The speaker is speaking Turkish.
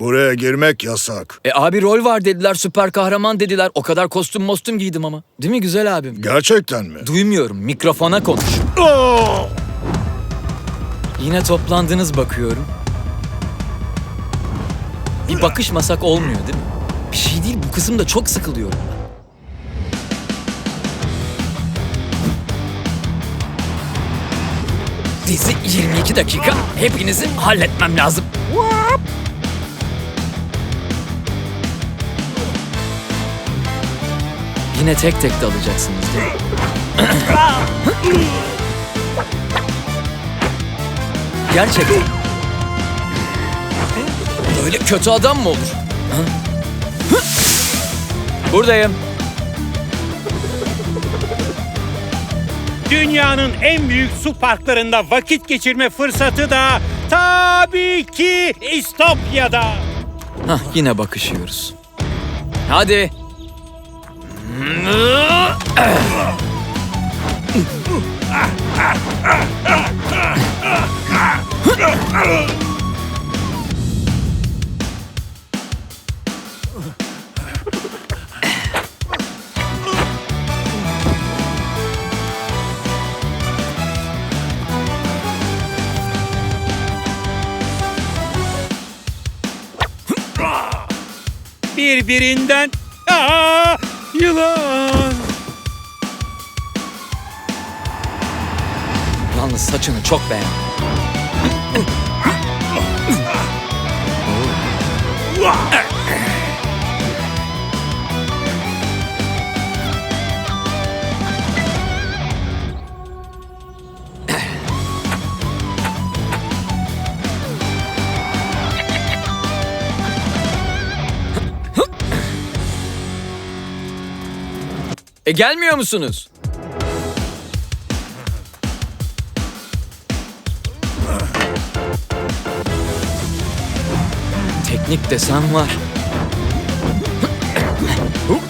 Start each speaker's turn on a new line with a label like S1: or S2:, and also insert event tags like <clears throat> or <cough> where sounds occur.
S1: Buraya girmek yasak.
S2: E abi rol var dediler, süper kahraman dediler. O kadar kostüm mostum giydim ama. Değil mi güzel abim?
S1: Gerçekten mi?
S2: Duymuyorum, mikrofona konuş.
S1: Aa!
S2: Yine toplandınız bakıyorum. Bir bakışmasak olmuyor değil mi? Bir şey değil, bu kısımda çok sıkılıyorum ben. Dizi 22 dakika. Hepinizi halletmem lazım. Yine tek tek dalacaksınız değil mi? <clears throat> Gerçekten. Böyle kötü adam mı olur? <clears throat> Buradayım.
S3: Dünyanın en büyük su parklarında vakit geçirme fırsatı da tabii ki İstopya'da.
S2: Hah, yine bakışıyoruz. Hadi.
S3: Birbirinden Aa, yılan.
S2: Yalnız saçını çok beğendim. E gelmiyor musunuz? Teknik desen var. <clears throat>